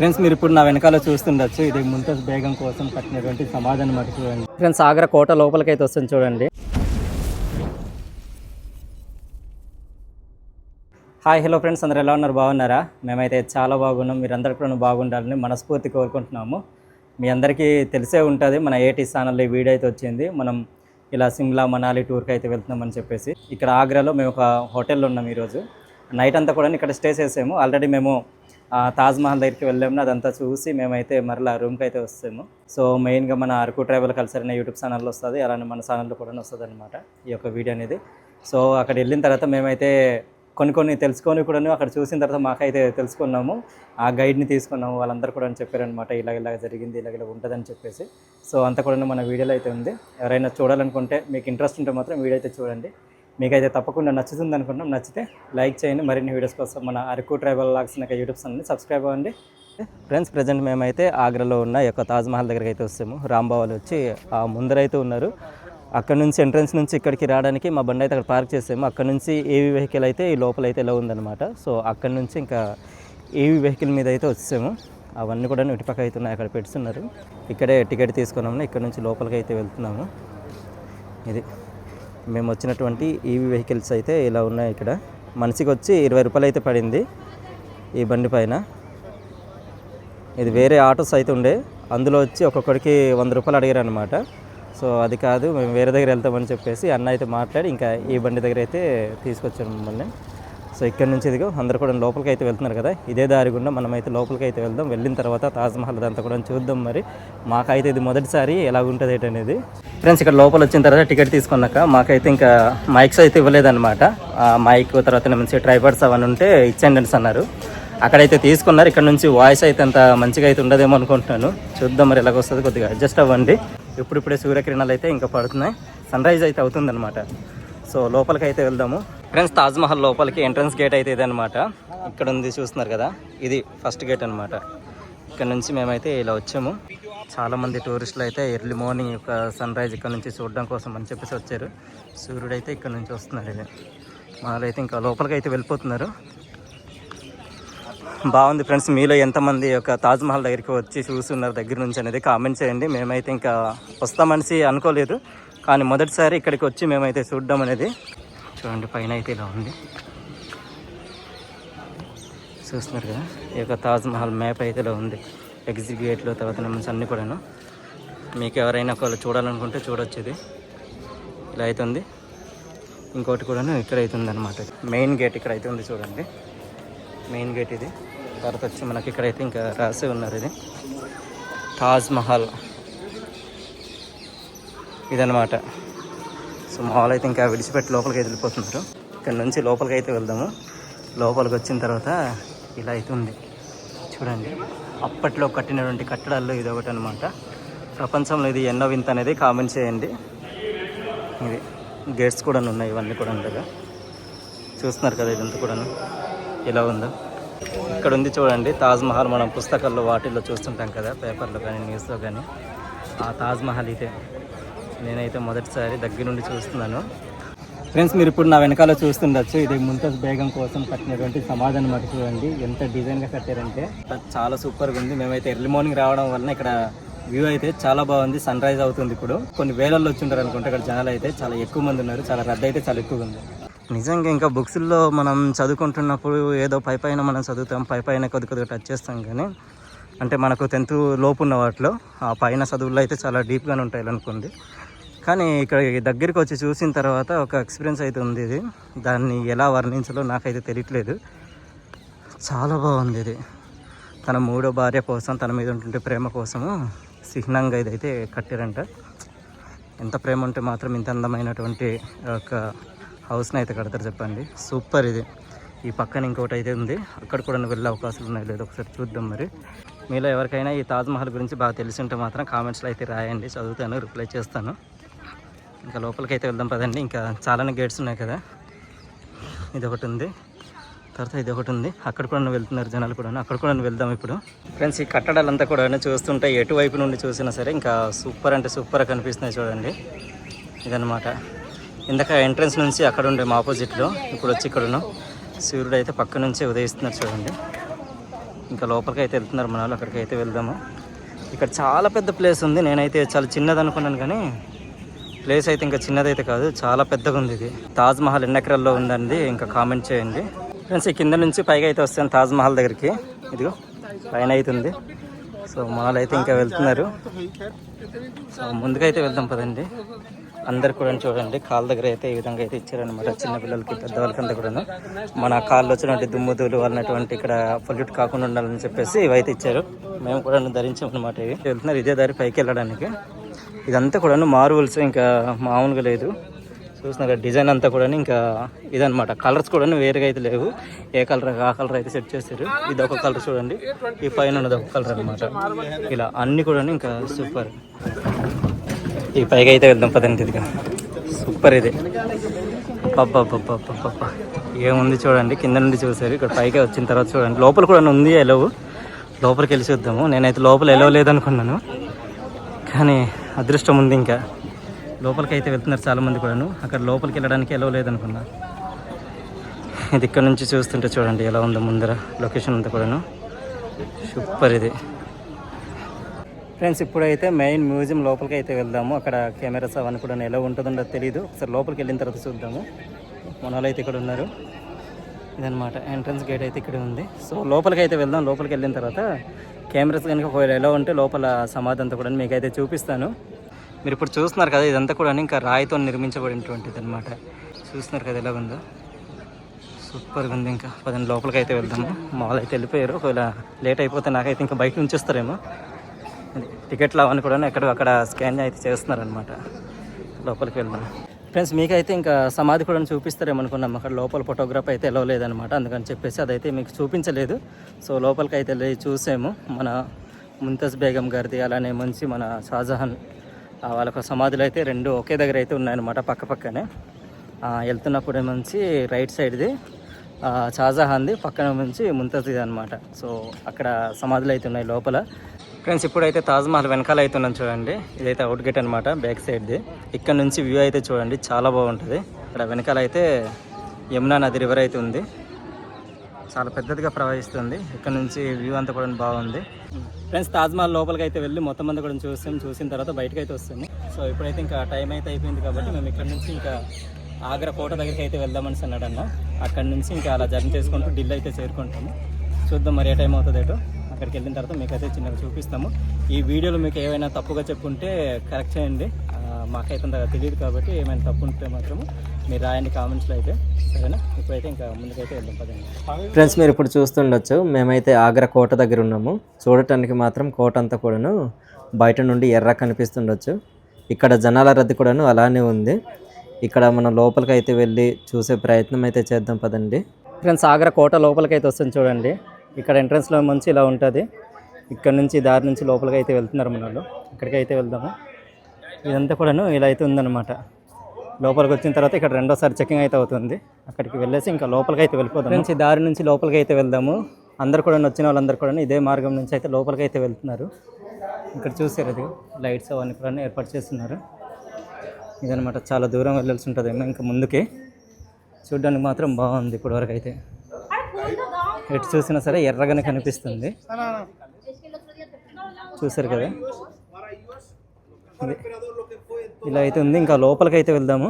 Friends మీరు ఇప్పుడు నా వెనకాల చూస్తుండొచ్చు. ఇది ముంతజ్ బేగం కోసం కట్టినటువంటి సమాధానం అటు చూడండి. ఫ్రెండ్స్ ఆగ్రా కోట లోపలికైతే వస్తుంది చూడండి. హాయ్ హలో ఫ్రెండ్స్ అందరు ఎలా ఉన్నారు? బాగున్నారా? మేమైతే చాలా బాగున్నాం. మీరందరూ కూడా బాగుండాలని మనస్ఫూర్తి కోరుకుంటున్నాము. మీ అందరికీ తెలిసే ఉంటుంది మన ఏటీ ఛానల్లో ఈ వీడియో అయితే వచ్చింది. మనం ఇలా సిమ్లా మనాలి టూర్కి అయితే వెళ్తున్నామని చెప్పేసి. ఇక్కడ ఆగ్రాలో మేము ఒక హోటల్లో ఉన్నాం ఈరోజు. నైట్ అంతా కూడా ఇక్కడ స్టే చేసాము. ఆల్రెడీ మేము ఆ, దగ్గరికి వెళ్ళాము. అదంతా చూసి మేమైతే మరలా రూమ్కి అయితే వస్తాము. సో మెయిన్గా మన అరకు ట్రైబల్ కల్చర్ అనే యూట్యూబ్ ఛానల్లో వస్తుంది. అలానే మన ఛానల్లో కూడా వస్తుంది అనమాట ఈ యొక్క వీడియో అనేది. సో అక్కడ వెళ్ళిన తర్వాత మేమైతే కొన్ని కొన్ని తెలుసుకొని కూడాను అక్కడ చూసిన తర్వాత మాకైతే తెలుసుకున్నాము. ఆ గైడ్ని తీసుకున్నాము. వాళ్ళందరూ కూడా చెప్పారనమాట ఇలాగ ఇలాగ జరిగింది ఇలాగ ఇలా ఉంటుందని చెప్పేసి. సో అంతా కూడా మన వీడియోలో అయితే ఉంది. ఎవరైనా చూడాలనుకుంటే మీకు ఇంట్రెస్ట్ ఉంటే మాత్రం వీడియో అయితే చూడండి. మీకైతే తప్పకుండా నచ్చుతుంది అనుకుంటున్నాం. నచ్చితే లైక్ చేయండి. మరిన్ని వీడియోస్ కోసం మన అరకు ట్రైబల్ లాగ్స్ నాకు యూట్యూబ్ ఛానల్ని సబ్స్క్రైబ్ అవ్వండి. ఫ్రెండ్స్ ప్రజెంట్ మేమైతే ఆగ్రాలో ఉన్న యొక్క తాజ్మహల్ దగ్గరికి అయితే వస్తాము. రాంబావాలు వచ్చి ఆ ముందరైతే ఉన్నారు. అక్కడ నుంచి ఎంట్రన్స్ నుంచి ఇక్కడికి రావడానికి మా బండి అయితే అక్కడ పార్క్ చేసాము. అక్కడ నుంచి ఏవి వెహికల్ అయితే ఈ లోపల అయితే ఎలా ఉందన్నమాట. సో అక్కడ నుంచి ఇంకా ఏవి వెహికల్ మీద అయితే వచ్చాము అవన్నీ కూడా ఇటుపక్క అయితే ఉన్నాయి. అక్కడ పెడుతున్నారు ఇక్కడే టికెట్ తీసుకున్నాము. ఇక్కడ నుంచి లోపలికి అయితే వెళ్తున్నాము. ఇది. మేము వచ్చినటువంటి ఈవీ వెహికల్స్ అయితే ఇలా ఉన్నాయి ఇక్కడ. మనిషికి వచ్చి ఇరవై రూపాయలు అయితే పడింది ఈ బండి పైన. ఇది వేరే ఆటోస్ అయితే ఉండే. అందులో వచ్చి ఒక్కొక్కడికి వంద రూపాయలు అడిగారు అనమాట సో అది కాదు మేము వేరే దగ్గర వెళ్తామని చెప్పేసి అన్న అయితే మాట్లాడి ఇంకా ఈ బండి దగ్గర అయితే తీసుకొచ్చారు మమ్మల్ని. సో ఇక్కడ నుంచి ఇదిగో అందరు కూడా లోపలికి అయితే వెళ్తున్నారు కదా ఇదే దారి గుండా మనమైతే లోపలికి అయితే వెళ్దాం. వెళ్ళిన తర్వాత తాజ్మహల్ అదంతా కూడా చూద్దాం మరి. మాకైతే ఇది మొదటిసారి ఎలా ఉంటుంది ఏంటనేది. ఫ్రెండ్స్ ఇక్కడ లోపల వచ్చిన తర్వాత టికెట్ తీసుకున్నాక మాకైతే ఇంకా మైక్స్ అయితే ఇవ్వలేదన్నమాట. మైక్ తర్వాత మంచి ట్రైబర్స్ అవన్నీ ఉంటే ఇచ్చేయండి అన్నారు. అక్కడైతే తీసుకున్నారు. ఇక్కడ నుంచి వాయిస్ అయితే అంత మంచిగా అయితే ఉండదేమో అనుకుంటున్నాను. చూద్దాం మరి ఎలాగొస్తుంది కొద్దిగా అడ్జస్ట్ అవ్వండి. ఇప్పుడిప్పుడే సూర్యకిరణాలు అయితే ఇంకా పడుతున్నాయి. సన్ రైజ్ అయితే అవుతుందన్నమాట. సో లోపలికి అయితే వెళ్దాము. ఫ్రెండ్స్ తాజ్మహల్ లోపలికి ఎంట్రన్స్ గేట్ అయితే ఇదన్నమాట. ఇక్కడ ఉంది చూస్తున్నారు కదా? ఇది ఫస్ట్ గేట్ అనమాట ఇక్కడ నుంచి మేమైతే ఇలా వచ్చాము. చాలామంది టూరిస్టులు అయితే ఎర్లీ మార్నింగ్ ఒక సన్ రైజ్ ఇక్కడ నుంచి చూడడం కోసం అని చెప్పేసి వచ్చారు. సూర్యుడు అయితే ఇక్కడ నుంచి వస్తున్నాడు ఇది. వాళ్ళైతే ఇంకా లోపలికి అయితే వెళ్ళిపోతున్నారు. బాగుంది ఫ్రెండ్స్ మీలో ఎంతమంది యొక్క తాజ్మహల్ దగ్గరికి వచ్చి చూస్తున్నారు దగ్గర నుంచి అనేది కామెంట్ చేయండి. మేమైతే ఇంకా వస్తామనేసి అనుకోలేదు. కానీ మొదటిసారి ఇక్కడికి వచ్చి మేమైతే చూడడం అనేది చూడండి పైన అయితే ఇలా ఉంది. చూస్తున్నారు కదా ఈ యొక్క తాజ్మహల్ మ్యాప్ అయితే ఇలా ఉంది. ఎగ్జిట్ గేట్లు తర్వాత నుంచి అన్నీ కూడాను. మీకు ఎవరైనా ఒకవేళ చూడాలనుకుంటే చూడొచ్చు ఇది ఇలా అవుతుంది ఇంకోటి కూడాను ఇక్కడ అవుతుంది అనమాట మెయిన్ గేట్ ఇక్కడ అయితే ఉంది చూడండి. మెయిన్ గేట్ ఇది. తర్వాత వచ్చి మనకి ఇక్కడైతే ఇంకా రాసి ఉన్నారు ఇది. తాజ్ మహల్. ఇదనమాట సో మాల్ అయితే ఇంకా విడిచిపెట్టి లోపలికి అయితే వెళ్ళిపోతున్నారు. ఇక్కడ నుంచి లోపలికి అయితే వెళ్దాము. లోపలికి వచ్చిన తర్వాత ఇలా అయితే ఉంది. చూడండి. అప్పట్లో కట్టినటువంటి కట్టడాల్లో ఇది ఒకటి అనమాట ప్రపంచంలో ఇది ఎన్నో వింత అనేది కామెంట్ చేయండి. ఇది గేట్స్ కూడా ఉన్నాయి ఇవన్నీ కూడా ఉండగా. చూస్తున్నారు కదా ఇదంతా కూడాను. ఎలా ఉందో. ఇక్కడ ఉంది చూడండి తాజ్మహల్ మనం పుస్తకాల్లో వాటిల్లో చూస్తుంటాం కదా పేపర్లో కానీ న్యూస్లో కానీ. ఆ తాజ్మహల్ ఇదే. నేనైతే మొదటిసారి దగ్గర నుండి చూస్తున్నాను. ఫ్రెండ్స్ మీరు ఇప్పుడు నా వెనకాల చూస్తుండొచ్చు. ఇది ముంతజ్ బేగం కోసం కట్టినటువంటి సమాధానం మాట చూడండి. ఎంత డిజైన్గా కట్టారంటే చాలా సూపర్గా ఉంది. మేమైతే ఎర్లీ మార్నింగ్ రావడం వలన ఇక్కడ వ్యూ అయితే చాలా బాగుంది. సన్ రైజ్ అవుతుంది ఇప్పుడు. కొన్ని వేలల్లో వచ్చి ఉంటారు అనుకుంటే ఇక్కడ జనాలు అయితే. చాలా ఎక్కువ మంది ఉన్నారు. చాలా రద్దు అయితే చాలా ఎక్కువగా ఉంది. నిజంగా ఇంకా బుక్స్లో మనం చదువుకుంటున్నప్పుడు ఏదో పై పైన మనం చదువుతాం పై పైన కొద్ది కొద్దిగా టచ్ చేస్తాం కానీ అంటే మనకు టెన్త్ లోపు ఉన్న వాటిలో ఆ పైన చదువుల్లో అయితే చాలా డీప్గానే ఉంటాయి అనుకుంది కానీ ఇక్కడ దగ్గరికి వచ్చి చూసిన తర్వాత ఒక ఎక్స్పీరియన్స్ అయితే ఉంది ఇది. దాన్ని ఎలా వర్ణించాలో నాకైతే తెలియట్లేదు. చాలా బాగుంది ఇది. తన మూడో భార్య కోసం తన మీద ఉంటుంటే ప్రేమ కోసము చిహ్నంగా ఇదైతే కట్టారంట. ఎంత ప్రేమ ఉంటే మాత్రం ఇంత అందమైనటువంటి ఒక హౌస్ని అయితే కడతారు చెప్పండి. సూపర్ ఇది. ఈ పక్కన ఇంకోటి అయితే ఉంది. అక్కడ కూడా వెళ్ళే అవకాశాలు ఉన్నాయి లేదు ఒకసారి చూద్దాం మరి. మీలో ఎవరికైనా ఈ తాజ్మహల్ గురించి బాగా తెలిసి ఉంటే మాత్రం కామెంట్స్లో అయితే రాయండి. చదువుతాను రిప్లై చేస్తాను. ఇంకా లోపలికి అయితే వెళ్దాం పదండి. ఇంకా చాలానే గేట్స్ ఉన్నాయి కదా. ఇది ఒకటి ఉంది. తర్వాత ఇది ఒకటి ఉంది. అక్కడ కూడా వెళ్తున్నారు జనాలు కూడా అక్కడ కూడా వెళ్దాం ఇప్పుడు. ఫ్రెండ్స్ ఈ కట్టడాలంతా కూడా చూస్తుంటే ఎటువైపు నుండి చూసినా సరే ఇంకా సూపర్ అంటే సూపర్ కనిపిస్తున్నాయి చూడండి. ఇదన్నమాట. ఇందాక ఎంట్రన్స్ నుంచి అక్కడ ఉండే మా ఆపోజిట్లో ఇప్పుడు వచ్చి ఇక్కడ సూర్యుడు అయితే పక్క నుంచి ఉదయిస్తున్నారు చూడండి. ఇంకా లోపలికి అయితే వెళ్తున్నారు మన వాళ్ళు. అక్కడికి అయితే వెళ్దాము. ఇక్కడ చాలా పెద్ద ప్లేస్ ఉంది. నేనైతే చాలా చిన్నది అనుకున్నాను కానీ ప్లేస్ అయితే ఇంకా చిన్నదైతే కాదు చాలా పెద్దగా ఉంది ఇది. తాజ్ మహల్ ఎన్ని ఎకరాల్లో ఉందండి ఇంకా కామెంట్ చేయండి. ఫ్రెండ్స్ ఈ కింద నుంచి పైగా అయితే వస్తాను తాజ్ మహల్ దగ్గరికి. ఇదిగో పైన అయితే ఉంది. సో మాల్ అయితే ఇంకా వెళ్తున్నారు. సో ముందుకైతే వెళ్దాం పదండి. అందరు కూడా చూడండి కాళ్ళ దగ్గర అయితే ఈ విధంగా అయితే ఇచ్చారనమాట చిన్నపిల్లలకి పెద్దవాళ్ళకి అంతా కూడా మన కాళ్ళు వచ్చినటువంటి దుమ్ముదులు అన్నటువంటి ఇక్కడ పొల్యూట్ కాకుండా ఉండాలని చెప్పేసి ఇవైతే ఇచ్చారు. మేము కూడా ధరించాం అనమాట ఇవి. వెళ్తున్నారు ఇదే దారి పైకి వెళ్ళడానికి. ఇదంతా కూడా మార్వల్స్ ఇంకా మామూలుగా లేదు. చూస్తున్నారు డిజైన్ అంతా కూడా ఇంకా ఇదనమాట కలర్స్ కూడా వేరుగా అయితే లేవు. ఏ కలర్ ఆ కలర్ అయితే సెట్ చేశారు. ఇది ఒక కలర్ చూడండి. ఈ పైన ఉన్నది ఒక కలర్ అనమాట ఇలా అన్ని కూడా ఇంకా సూపర్. ఈ పైగా అయితే వెళ్దాం పదండి ఇదిగా. సూపర్ ఇది. పప్ప ఏముంది చూడండి కింద నుండి చూసారు ఇక్కడ పైకి వచ్చిన తర్వాత చూడండి. లోపల కూడా ఉంది ఎలవు. లోపలికి వెళ్ళి చూద్దాము. నేనైతే లోపల ఎలవ లేదనుకున్నాను. కానీ అదృష్టం ఉంది ఇంకా. లోపలికి అయితే వెళ్తున్నారు చాలామంది కూడాను. అక్కడ లోపలికి వెళ్ళడానికి ఎలా లేదనుకున్నా. ఇది ఇక్కడ నుంచి చూస్తుంటే చూడండి ఎలా ఉందో ముందర లొకేషన్ అంతా కూడాను. సూపర్ ఇది. ఫ్రెండ్స్ ఇప్పుడైతే మెయిన్ మ్యూజియం లోపలికి అయితే వెళ్దాము. అక్కడ కెమెరాస్ అవన్నీ కూడా ఎలా ఉంటుందో తెలియదు ఒకసారి లోపలికి వెళ్ళిన తర్వాత చూద్దాము. మన అయితే ఇక్కడ ఉన్నారు. ఇదనమాట ఎంట్రన్స్ గేట్ అయితే ఇక్కడ ఉంది. సో లోపలికి అయితే వెళ్దాం. లోపలికి వెళ్ళిన తర్వాత కెమెరాస్ కనుక ఒకవేళ ఎలా ఉంటే లోపల సమాధి అంతా కూడా మీకైతే చూపిస్తాను. మీరు ఇప్పుడు చూస్తున్నారు కదా ఇదంతా కూడా ఇంకా రాయితో నిర్మించబడినటువంటిది అనమాట చూస్తున్నారు కదా ఎలా ఉందో. సూపర్గా ఉంది ఇంకా. పదండి లోపలికి అయితే వెళ్దాము. మాల్ అయితే వెళ్ళిపోయారు. ఒకవేళ లేట్ అయిపోతే నాకైతే ఇంకా బయట ఉంచేస్తారేమో టికెట్లు అవన్నీ కూడా ఎక్కడ అక్కడ స్కాన్ అయితే చేస్తున్నారనమాట లోపలికి వెళ్దాం. ఫ్రెండ్స్ మీకైతే ఇంకా సమాధి కూడా చూపిస్తారేమో అనుకున్నాం. అక్కడ లోపల ఫోటోగ్రాఫ్ అయితే ఎలా లేదనమాట అందుకని చెప్పేసి అదైతే మీకు చూపించలేదు. సో లోపలికి అయితే వెళ్ళి చూసాము. మన ముంతజ్ బేగం గారిది అలానే మంచి మన షాజహాన్ వాళ్ళ సమాధులు అయితే రెండు ఒకే దగ్గర అయితే ఉన్నాయన్నమాట పక్క పక్కనే. వెళ్తున్నప్పుడు మంచి రైట్ సైడ్ది షాజహాన్ది పక్కన నుంచి ముంతజ్ది అనమాట సో అక్కడ సమాధులు అయితే ఉన్నాయి లోపల. ఫ్రెండ్స్ ఇప్పుడైతే తాజ్మహల్ వెనకాల అయితే ఉన్నాం చూడండి. ఇదైతే అవుట్ గేట్ అనమాట బ్యాక్ సైడ్ది ఇక్కడ నుంచి వ్యూ అయితే చూడండి చాలా బాగుంటుంది. ఇక్కడ వెనకాల అయితే యమునా నది రివర్ అయితే ఉంది. చాలా పెద్దదిగా ప్రవహిస్తుంది. ఇక్కడ నుంచి వ్యూ అంతా కూడా బాగుంది. ఫ్రెండ్స్ తాజ్మహల్ లోపలికి అయితే వెళ్ళి మొత్తం అంతా కూడా చూస్తాం. చూసిన తర్వాత బయటకు అయితే వస్తుంది. సో ఇప్పుడైతే ఇంకా టైం అయితే అయిపోయింది కాబట్టి మేము ఇక్కడ నుంచి ఇంకా ఆగ్రా కోట దగ్గరికి అయితే వెళ్దామని అన్నాడన్న అక్కడ నుంచి ఇంకా అలా జర్నీ చేసుకుంటూ ఢిల్లీ అయితే చేరుకుంటాము. చూద్దాం మరి ఏ టైం అవుతుంది ఏటో అక్కడికి వెళ్ళిన తర్వాత మీకు అయితే చిన్నగా చూపిస్తాము. ఈ వీడియోలో మీకు ఏమైనా తప్పుగా చెప్పుంటే కరెక్ట్ చేయండి. మాకైతే అంతగా తెలియదు కాబట్టి ఏమైనా తప్పు ఉంటే మాత్రము మీరు రాయండి కామెంట్స్లో అయితే. సరేనా? ఇప్పుడైతే ఇంకా ముందుకైతే వెళ్దాం పదండి. ఫ్రెండ్స్ మీరు ఇప్పుడు చూస్తుండొచ్చు మేమైతే ఆగ్రా కోట దగ్గర ఉన్నాము. చూడటానికి మాత్రం కోట అంతా కూడాను బయట నుండి ఎర్ర కనిపిస్తుండొచ్చు. ఇక్కడ జనాల రద్దీ కూడాను అలానే ఉంది. ఇక్కడ మనం లోపలికి అయితే వెళ్ళి చూసే ప్రయత్నం అయితే చేద్దాం పదండి. ఫ్రెండ్స్ ఆగ్రా కోట లోపలికి అయితే వస్తుంది చూడండి. ఇక్కడ ఎంట్రన్స్లో మంచి ఇలా ఉంటుంది. ఇక్కడ నుంచి దారి నుంచి లోపలికి అయితే వెళ్తున్నారు మన వాళ్ళు. ఇక్కడికి అయితే వెళ్దాము. ఇదంతా కూడాను ఇలా అయితే ఉందన్నమాట. లోపలికి వచ్చిన తర్వాత ఇక్కడ రెండోసారి చెకింగ్ అయితే అవుతుంది. అక్కడికి వెళ్ళేసి ఇంకా లోపలికి అయితే వెళ్ళిపోతాం నుంచి దారి నుంచి లోపలికి అయితే వెళ్దాము. అందరు కూడా వచ్చిన వాళ్ళందరూ కూడా ఇదే మార్గం నుంచి అయితే లోపలికి అయితే వెళ్తున్నారు. ఇక్కడ చూసారు అది. లైట్స్ అవన్నీ కూడా ఏర్పాటు చేస్తున్నారు. ఇదనమాట చాలా దూరం వెళ్ళాల్సి ఉంటుందేమో ఇంకా ముందుకి. చూడడానికి మాత్రం బాగుంది ఇప్పటివరకు అయితే. ఎటు చూసినా సరే ఎర్రగానే కనిపిస్తుంది. చూసారు కదా? ఇలా అయితే ఉంది. ఇంకా లోపలికి అయితే వెళ్దాము.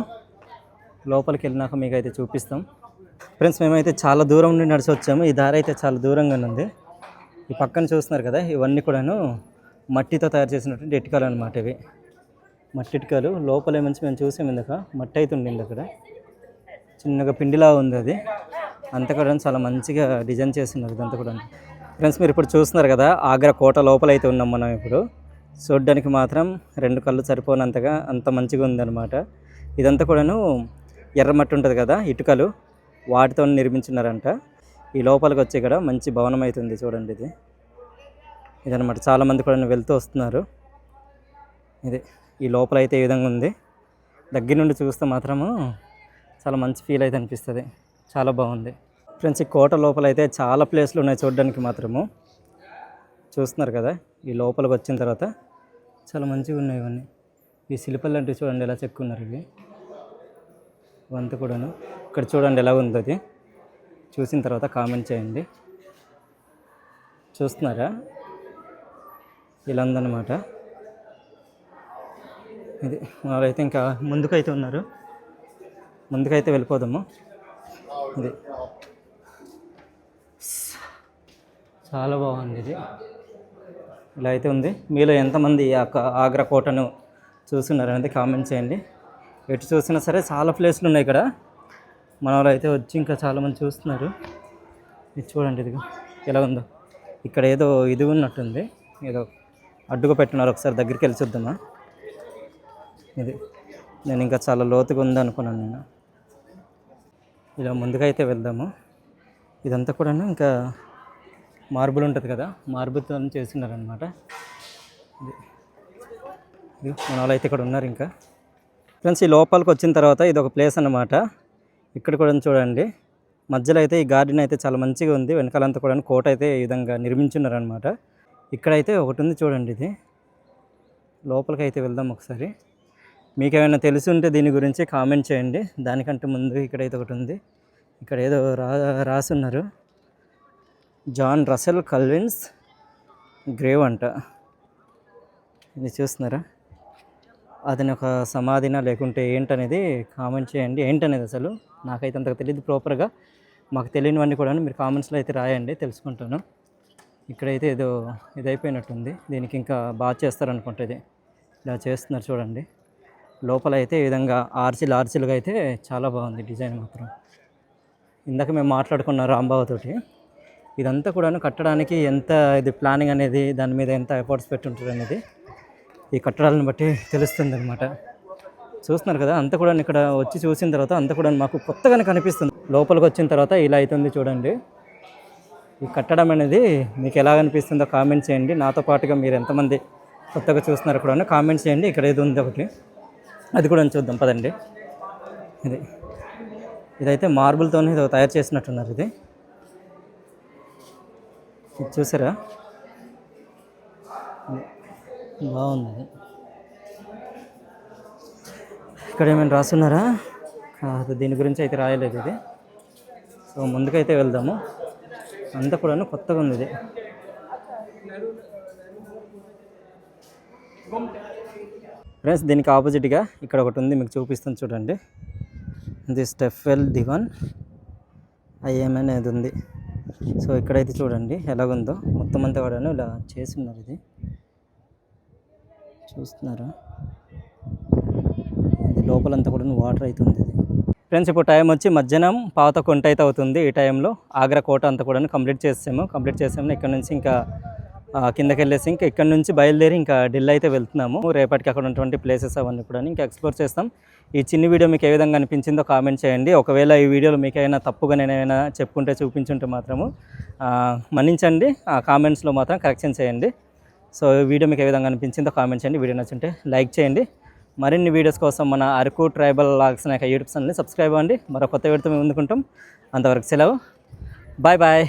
లోపలికి వెళ్ళినాక మీకు అయితే చూపిస్తాం. ఫ్రెండ్స్ మేమైతే చాలా దూరం నుండి నడిచి వచ్చాము. ఈ దారి అయితే చాలా దూరంగా ఉంది. ఈ పక్కన చూస్తున్నారు కదా ఇవన్నీ కూడాను మట్టితో తయారు చేసినటువంటి ఇటుకలు అనమాట ఇవి. మట్టి ఇటుకలు. లోపలే మంచి మేము చూసాం ఇందాక. మట్టి అయితే ఉండింది అక్కడ. చిన్నగా పిండిలా ఉంది అది. అంతా కూడా చాలా మంచిగా డిజైన్ చేస్తున్నారు ఇదంతా కూడా ఫ్రెండ్స్ మీరు ఇప్పుడు చూస్తున్నారు కదా ఆగ్రా కోట లోపల అయితే ఉన్నాం మనం ఇప్పుడు. చూడడానికి మాత్రం రెండు కళ్ళు సరిపోనంతగా అంత మంచిగా ఉందన్నమాట. ఇదంతా కూడాను ఎర్రమట్టి ఉంటుంది కదా ఇటుకలు వాటితో నిర్మించినారంట. ఈ లోపలికి వచ్చి ఇక్కడ మంచి భవనం అవుతుంది చూడండి ఇది. ఇదనమాట చాలామంది కూడా వెళ్తూ వస్తున్నారు. ఇది ఈ లోపల అయితే ఈ విధంగా ఉంది. దగ్గర నుండి చూస్తే మాత్రము చాలా మంచి ఫీల్ అయితే అనిపిస్తుంది. చాలా బాగుంది. ఫ్రెండ్స్ ఈ కోట లోపల అయితే చాలా ప్లేస్లు ఉన్నాయి చూడడానికి మాత్రము. చూస్తున్నారు కదా ఈ లోపలికి వచ్చిన తర్వాత చాలా మంచిగా ఉన్నాయి ఇవన్నీ. ఈ శిల్పాలు లాంటివి చూడండి ఎలా చెక్కున్నారు ఇవి. వంత కూడాను. ఇక్కడ చూడండి ఎలా ఉంది అది. చూసిన తర్వాత కామెంట్ చేయండి. చూస్తున్నారా? ఇలా ఉందన్నమాట. ఇది వాళ్ళైతే ఇంకా ముందుకైతే ఉన్నారు. ముందుకైతే వెళ్ళిపోదాము. ఇది. చాలా బాగుంది ఇది. ఇలా అయితే ఉంది. మీలో ఎంతమంది ఆగ్రా కోటను చూస్తున్నారు అనేది కామెంట్ చేయండి. ఎటు చూసినా సరే చాలా ప్లేస్లు ఉన్నాయి ఇక్కడ. మన వాళ్ళు అయితే వచ్చి ఇంకా చాలామంది చూస్తున్నారు. ఇది చూడండి ఇదిగో. ఎలా ఉందో. ఇక్కడ ఏదో ఇది ఉన్నట్టుంది. ఏదో అడ్డుగా పెట్టినారు. ఒకసారి దగ్గరికి వెళ్ళి చూద్దామా. ఇది. నేను ఇంకా చాలా లోతుగా ఉంది అనుకున్నాను నేను. ఇలా ముందుగా అయితే వెళ్దాము. ఇదంతా కూడా ఇంకా మార్బుల్ ఉంటుంది కదా మార్బుల్తో చేస్తున్నారనమాట ఇది మన వాళ్ళు అయితే ఇక్కడ ఉన్నారు ఇంకా. ఫ్రెండ్స్ ఈ లోపలికి వచ్చిన తర్వాత ఇది ఒక ప్లేస్ అన్నమాట. ఇక్కడ కూడా చూడండి. మధ్యలో అయితే ఈ గార్డెన్ అయితే చాలా మంచిగా ఉంది. వెనకాలంతా కూడా కోట అయితే ఈ విధంగా నిర్మించున్నారనమాట ఇక్కడైతే ఒకటి ఉంది చూడండి ఇది. లోపలికి అయితే వెళ్దాం ఒకసారి. మీకు ఏమైనా తెలిసి ఉంటే దీని గురించి కామెంట్ చేయండి. దానికంటే ముందు ఇక్కడైతే ఒకటి ఉంది. ఇక్కడ ఏదో రా రాసున్నారు. జాన్ రసెల్ కల్విన్స్ గ్రేవ్ అంట. ఇది చూస్తున్నారా? అతని ఒక సమాధిన లేకుంటే ఏంటనేది కామెంట్ చేయండి. ఏంటనేది అసలు? నాకైతే అంతగా తెలియదు ప్రాపర్గా. మాకు తెలియనివన్నీ కూడా మీరు కామెంట్స్లో అయితే రాయండి తెలుసుకుంటాను. ఇక్కడైతే ఏదో ఇది అయిపోయినట్టుంది దీనికి ఇంకా బాగా చేస్తారనుకుంటా ఇది. ఇలా చేస్తున్నారు చూడండి. లోపల అయితే ఈ విధంగా ఆర్సీలు ఆర్సీలుగా అయితే చాలా బాగుంది డిజైన్ మాత్రం. ఇందాక మేము మాట్లాడుకున్న రాంబాబుతోటి ఇదంతా కూడా కట్టడానికి ఎంత ఇది ప్లానింగ్ అనేది దాని మీద ఎంత ఎఫర్ట్స్ పెట్టుంటారు అనేది ఈ కట్టడాలను బట్టి తెలుస్తుంది అనమాట చూస్తున్నారు కదా అంతా కూడా ఇక్కడ వచ్చి చూసిన తర్వాత అంతా కూడా మాకు కొత్తగానే కనిపిస్తుంది. లోపలికి వచ్చిన తర్వాత ఇలా అవుతుంది చూడండి. ఈ కట్టడం అనేది మీకు ఎలా అనిపిస్తుందో కామెంట్ చేయండి. నాతో పాటుగా మీరు ఎంతమంది కొత్తగా చూస్తున్నారు కూడా కామెంట్ చేయండి. ఇక్కడ ఏది ఉంది ఒకటి. అది కూడా చూద్దాం పదండి. ఇది. ఇదైతే మార్బుల్తోనే ఇది తయారు చేసినట్టున్నారు ఇది. ఇది చూసారా? బాగుంది ఇక్కడ ఏమైనా రాస్తున్నారా కాదు దీని గురించి అయితే రాయలేదు ఇది. సో ముందుకైతే వెళ్దాము. అంతా కూడా కొత్తగా ఉంది ఇది. ఫ్రెండ్స్ దీనికి ఆపోజిట్గా ఇక్కడ ఒకటి ఉంది మీకు చూపిస్తుంది చూడండి. ఇది స్టెఫెల్ దివాన్ ఐఎం అనేది ఉంది. సో ఇక్కడైతే చూడండి ఎలాగుందో. మొత్తం అంతా కూడా ఇలా చేసి ఉన్నారు ఇది. చూస్తున్నారా? ఇది లోపలంతా కూడా వాటర్ అవుతుంది ఇది. ఫ్రెండ్స్ ఇప్పుడు టైం వచ్చి మధ్యాహ్నం పాత కొంట అయితే అవుతుంది. ఈ టైంలో ఆగ్రా కోట అంతా కూడా కంప్లీట్ చేసాము కంప్లీట్ చేసాము ఇక్కడ నుంచి ఇంకా కిందకి వెళ్ళేసి ఇంకా ఇక్కడ నుంచి బయలుదేరి ఇంకా ఢిల్లీ అయితే వెళ్తున్నాము. రేపటికి అక్కడ ఉన్నటువంటి ప్లేసెస్ అవన్నీ కూడా ఇంకా ఎక్స్ప్లోర్ చేస్తాం. ఈ చిన్న వీడియో మీకు ఏ విధంగా అనిపించిందో కామెంట్ చేయండి. ఒకవేళ ఈ వీడియోలో మీకు ఏమైనా తప్పుగా నేను ఏమైనా చెప్పుకుంటే చూపించుంటే మాత్రము మన్నించండి. ఆ కామెంట్స్లో మాత్రం కరెక్షన్ చేయండి. సో ఈ వీడియో మీకు ఏ విధంగా అనిపించిందో కామెంట్ చేయండి. వీడియో నచ్చుంటే లైక్ చేయండి. మరిన్ని వీడియోస్ కోసం మన అరకు ట్రైబల్ లాగ్స్ అనే యూట్యూబ్ ఛానల్ని సబ్స్క్రైబ్ అవ్వండి. మరో కొత్త వీడియోతో మేము ముందుకుంటాం. అంతవరకు సెలవు. Bye bye